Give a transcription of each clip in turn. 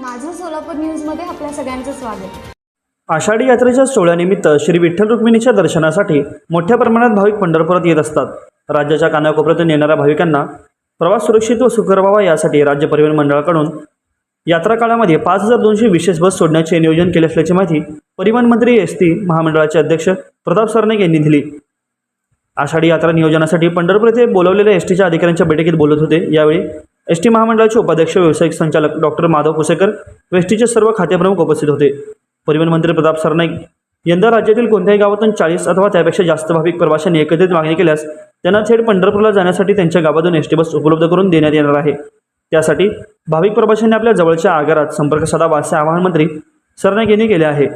माझं सोलापूर न्यूजमध्ये आपल्या सगळ्यांचं स्वागत. आषाढी यात्रेच्या सोहळ्यानिमित्त श्री विठ्ठल रुक्मिणीच्या दर्शनासाठी मोठ्या प्रमाणात भाविक पंढरपुरात येत असतात. राज्याच्या कानाकोपऱ्यातून येणाऱ्या भाविकांना प्रवास सुरक्षित व सुकर व्हावा यासाठी राज्य परिवहन मंडळाकडून यात्रा काळामध्ये पाच हजार दोनशे विशेष बस सोडण्याचे नियोजन केले असल्याची माहिती परिवहन मंत्री एस टी महामंडळाचे अध्यक्ष प्रताप सरनाईक यांनी दिली. आषाढी यात्रा नियोजनासाठी पंढरपूर येथे बोलवलेल्या एस टीच्या अधिकाऱ्यांच्या बैठकीत बोलत होते. यावेळी एस टी महामंडळाचे उपाध्यक्ष व्यावसायिक संचालक डॉक्टर माधव पुसेकर व एस टीचे सर्व खातेप्रमुख उपस्थित होते. परिवहन मंत्री प्रताप सरनाईक यंदा राज्यातील कोणत्याही गावातून चाळीस अथवा त्यापेक्षा जास्त भाविक प्रवाशांनी एकत्रित मागणी केल्यास त्यांना थेट पंढरपूरला जाण्यासाठी त्यांच्या गावातून एस टी बस उपलब्ध करून देण्यात येणार आहे. त्यासाठी भाविक प्रवाशांनी आपल्या जवळच्या आगारात संपर्क साधावा असे आवाहन मंत्री सरनाईक यांनी केले आहे.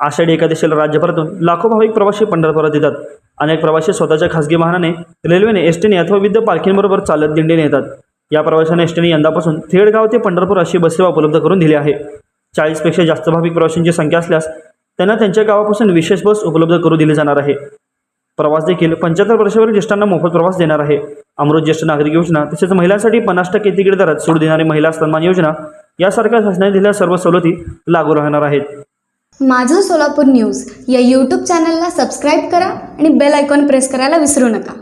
आषाढी एकादशीला राज्यभरातून लाखो भाविक प्रवासी पंढरपुरात येतात. अनेक प्रवासी स्वतःच्या खासगी वाहनाने रेल्वेने एस टीने अथवा विविध पालखींबरोबर चालत दिंडीने येतात. या प्रवाशांना एसटीने यंदापासून थेडगाव ते पंढरपूर अशी बससेवा उपलब्ध करून दिली आहे. चाळीसपेक्षा जास्त भाविक प्रवाशांची संख्या असल्यास त्यांना त्यांच्या गावापासून विशेष बस उपलब्ध करून दिली जाणार आहे. प्रवास देखील पंच्याहत्तर वर्षावरील ज्येष्ठांना मोफत प्रवास देणार आहे. अमृत ज्येष्ठ नागरिक योजना तसेच महिलांसाठी पन्नास टक्के तिकीट दरात सूट देणारी महिला सन्मान योजना यासारख्या शासनाने दिलेल्या सर्व सवलती लागू राहणार आहेत. माझं सोलापूर न्यूज या यूट्यूब चॅनलला सबस्क्राईब करा आणि बेल आयकॉन प्रेस करायला विसरू नका.